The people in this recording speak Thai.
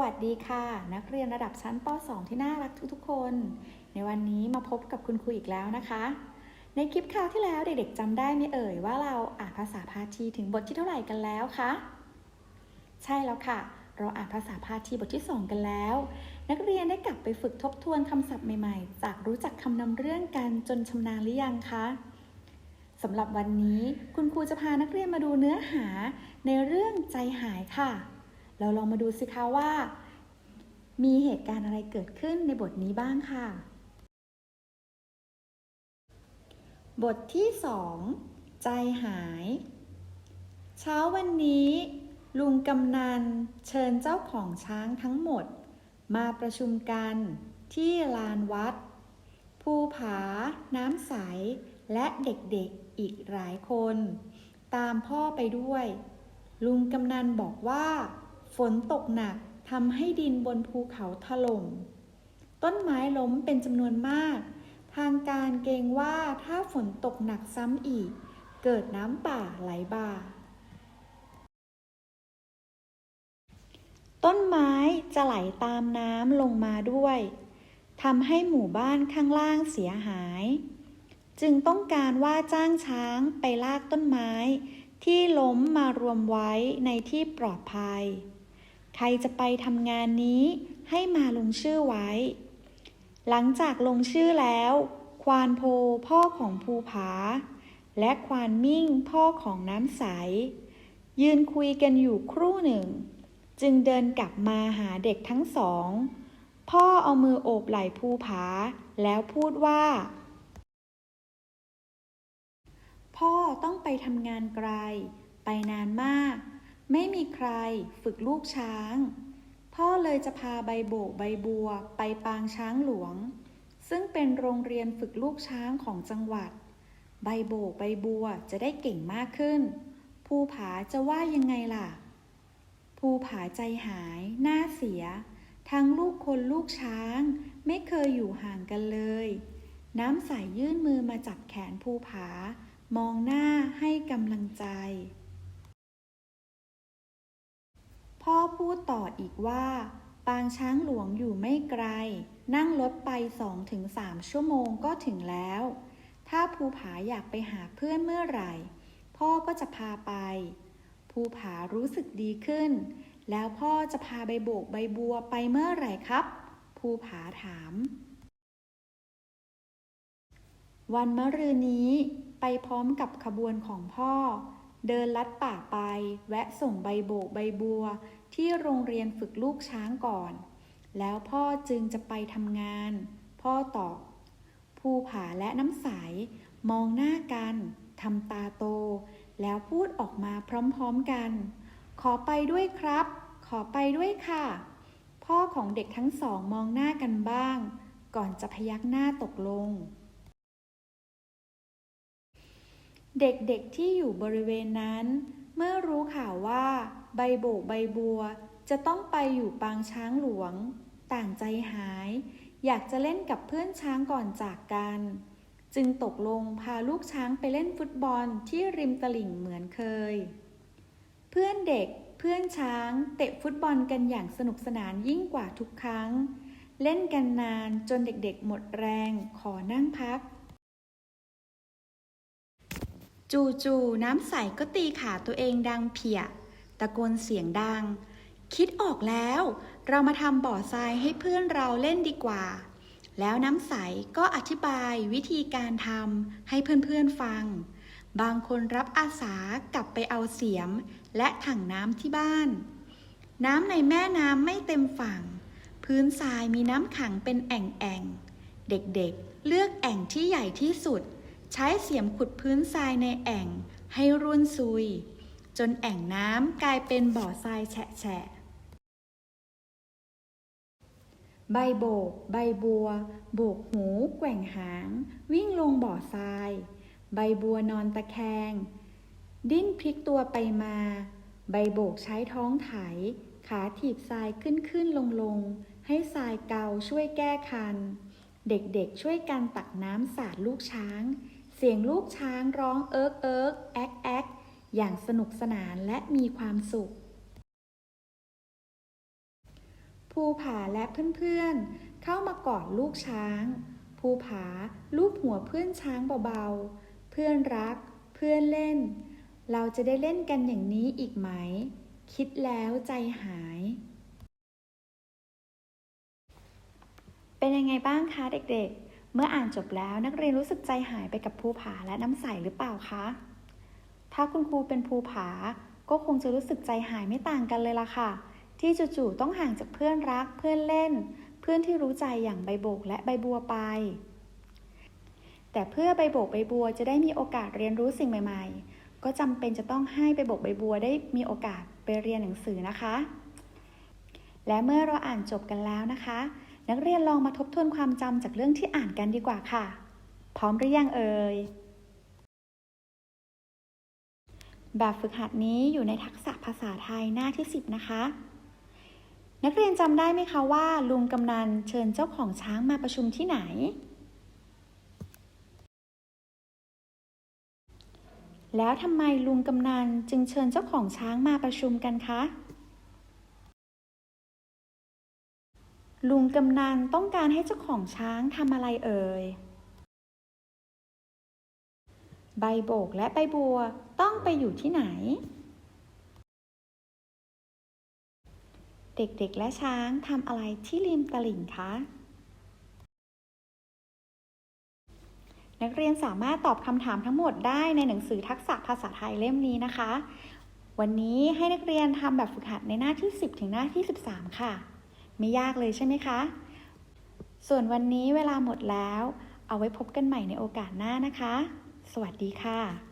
วัสดีค่ะ นักเรียนระดับชั้นป .2 ที่น่ารักทุกๆคน ในวันนี้มาพบกับคุณครูอีกแล้วนะคะ ในคลิปคราวที่แล้วเด็กๆจำได้ไหมเอ่ยว่าเราอ่านภาษาพาทีถึงบทที่เท่าไหร่กันแล้วคะใช่แล้วค่ะ เราอ่านภาษาพาทีบทที่ 2 กันแล้ว นักเรียนได้กลับไปฝึกทบทวนคำศัพท์ใหม่ๆ จากรู้จักคำนำเรื่องกันจนชำนาญหรือยังคะสำหรับวันนี้คุณครูจะพานักเรียนมาดูเนื้อหาในเรื่องใจหายค่ะ เราลองมาดูสิคะว่า มีเหตุการณ์อะไรเกิดขึ้นในบทนี้บ้างค่ะ บทที่สองใจหาย เช้าวันนี้ ลุงกำนันเชิญเจ้าของช้างทั้งหมด มาประชุมกันที่ลานวัด ภูผา น้ำใส และเด็กๆอีกหลายคน ตามพ่อไปด้วย ลุงกำนันบอกว่า ฝนตกหนักทำให้ดินบนภูเขาถล่ม ต้นไม้ล้มเป็นจำนวนมาก ทางการเกรงว่าถ้าฝนตกหนักซ้ำอีก เกิดน้ำป่าไหลบ่า ต้นไม้จะไหลตามน้ำลงมาด้วยทำให้หมู่บ้านข้างล่างเสียหาย จึงต้องการว่าจ้างช้างไปลากต้นไม้ ที่ล้มมารวมไว้ในที่ปลอดภัย ใครจะไปทำงานนี้ให้มาลงชื่อไว้ หลังจากลงชื่อแล้ว ควานโพพ่อของภูผา และควานมิ่งพ่อของน้ำใส ยืนคุยกันอยู่ครู่หนึ่ง จึงเดินกลับมาหาเด็กทั้งสอง พ่อเอามือโอบไหล่ภูผา แล้วพูดว่า พ่อต้องไปทำงานไกล ไปนานมาก ไม่มีใครฝึกลูกช้าง พ่อเลยจะพาใบโบกใบบัวไปปางช้างหลวง ซึ่งเป็นโรงเรียนฝึกลูกช้างของจังหวัด ใบโบกใบบัวจะได้เก่งมากขึ้น ภูผาจะว่ายังไงล่ะ ภูผาใจหายหน้าเสีย ทั้งลูกคนลูกช้าง ไม่เคยอยู่ห่างกันเลย น้ำใสยื่นมือมาจับแขนภูผามองหน้าให้กำลังใจ พ่อพูดต่ออีกว่า ปางช้างหลวงอยู่ไม่ไกล นั่งรถไป 2-3 ชั่วโมงก็ถึงแล้ว ถ้าภูผาอยากไปหาเพื่อนเมื่อไหร่ พ่อก็จะพาไป ภูผารู้สึกดีขึ้น แล้วพ่อจะพาใบโบกใบบัวไปเมื่อไหร่ครับ ภูผาถาม วันมะรืนนี้ไปพร้อมกับขบวนของพ่อ เดินลัดป่าไป แวะส่งใบโบกใบบัว ที่โรงเรียนฝึกลูกช้างก่อน แล้วพ่อจึงจะไปทำงาน พ่อตอบภูผาและน้ำใสมองหน้ากันทำตาโต แล้วพูดออกมาพร้อมๆกัน ขอไปด้วยครับ ขอไปด้วยค่ะ พ่อของเด็กทั้งสองมองหน้ากันบ้าง ก่อนจะพยักหน้าตกลง เด็กๆที่อยู่บริเวณนั้น เมื่อรู้ข่าวว่า ใบโบกใบบัว จะต้องไปอยู่ปางช้างหลวง ต่างใจหาย อยากจะเล่นกับเพื่อนช้างก่อนจากกัน จึงตกลงพาลูกช้างไปเล่นฟุตบอลที่ริมตลิ่งเหมือนเคย เพื่อนเด็กเพื่อนช้างเตะฟุตบอลกันอย่างสนุกสนานยิ่งกว่าทุกครั้ง เล่นกันนานจนเด็กๆหมดแรงขอนั่งพัก จู่ๆน้ำใสก็ตีขาตัวเองดังเพียตะโกนเสียงดัง คิดออกแล้ว เรามาทำบ่อทรายให้เพื่อนเราเล่นดีกว่า แล้วน้ำใสก็อธิบายวิธีการทำให้เพื่อนๆฟัง บางคนรับอาสากลับไปเอาเสียม และถังน้ำที่บ้าน น้ำในแม่น้ำไม่เต็มฝั่ง พื้นทรายมีน้ำขังเป็นแอ่งๆ เด็กๆเลือกแอ่งที่ใหญ่ที่สุด ใช้เสียมขุดพื้นทรายในแอ่งให้ร่วนซุย จนแอ่งน้ำกลายเป็นบ่อทรายแฉะใบโบก ใบบัว โบกหู แกว่งหาง วิ่งลงบ่อทราย ใบบัวนอนตะแคง ดิ้นพลิกตัวไปมา ใบโบกใช้ท้องไถ ขาถีบทรายขึ้นขึ้นลงลง ให้ทรายเกาช่วยแก้คัน เด็กๆช่วยกันตักน้ำสาดลูกช้าง เสียงลูกช้างร้องเอิกเอิกแอกแอกอย่างสนุกสนานและมีความสุข ภูผาและเพื่อนๆ เข้ามากอดลูกช้าง ภูผาลูบหัวเพื่อนช้างเบาๆ เพื่อนรัก เพื่อนเล่น เราจะได้เล่นกันอย่างนี้อีกไหม คิดแล้วใจหาย เป็นยังไงบ้างคะเด็กๆ เมื่ออ่านจบแล้วนักเรียนรู้สึกใจหายไปกับภูผาและน้ำใสหรือเปล่าคะ ถ้าคุณครูเป็นภูผา ก็คงจะรู้สึกใจหายไม่ต่างกันเลยล่ะค่ะ ที่จู่ๆต้องห่างจากเพื่อนรัก เพื่อนเล่น เพื่อนที่รู้ใจอย่างใบโบกและใบบัวไป แต่เพื่อใบโบกใบบัวจะได้มีโอกาสเรียนรู้สิ่งใหม่ ๆ ก็จำเป็นจะต้องให้ใบโบกใบบัวได้มีโอกาสไปเรียนหนังสือนะคะ และเมื่อเราอ่านจบกันแล้วนะคะ นักเรียนลองมาทบทวนความจำจากเรื่องที่อ่านกันดีกว่าค่ะ พร้อมหรือยังเอ่ย แบบฝึกหัดนี้อยู่ในทักษะภาษาไทยหน้าที่ 10 นะคะ นักเรียนจำได้ไหมคะว่า ลุงกำนันเชิญเจ้าของช้างมาประชุมที่ไหน แล้วทำไมลุงกำนันจึงเชิญเจ้าของช้างมาประชุมกันคะ ลุงกำนันต้องการให้เจ้าของช้างทำอะไรเอ่ย ใบโบกและใบบัวต้องไปอยู่ที่ไหน เด็กๆและช้างทำอะไรที่ริมตลิ่งคะ นักเรียนสามารถตอบคำถามทั้งหมดได้ในหนังสือทักษะภาษาไทยเล่มนี้นะคะ วันนี้ให้นักเรียนทำแบบฝึกหัดในหน้าที่ 10 ถึงหน้าที่ 13 ค่ะ ไม่ยากเลยใช่ไหมคะ ส่วนวันนี้เวลาหมดแล้ว เอาไว้พบกันใหม่ในโอกาสหน้านะคะ สวัสดีค่ะ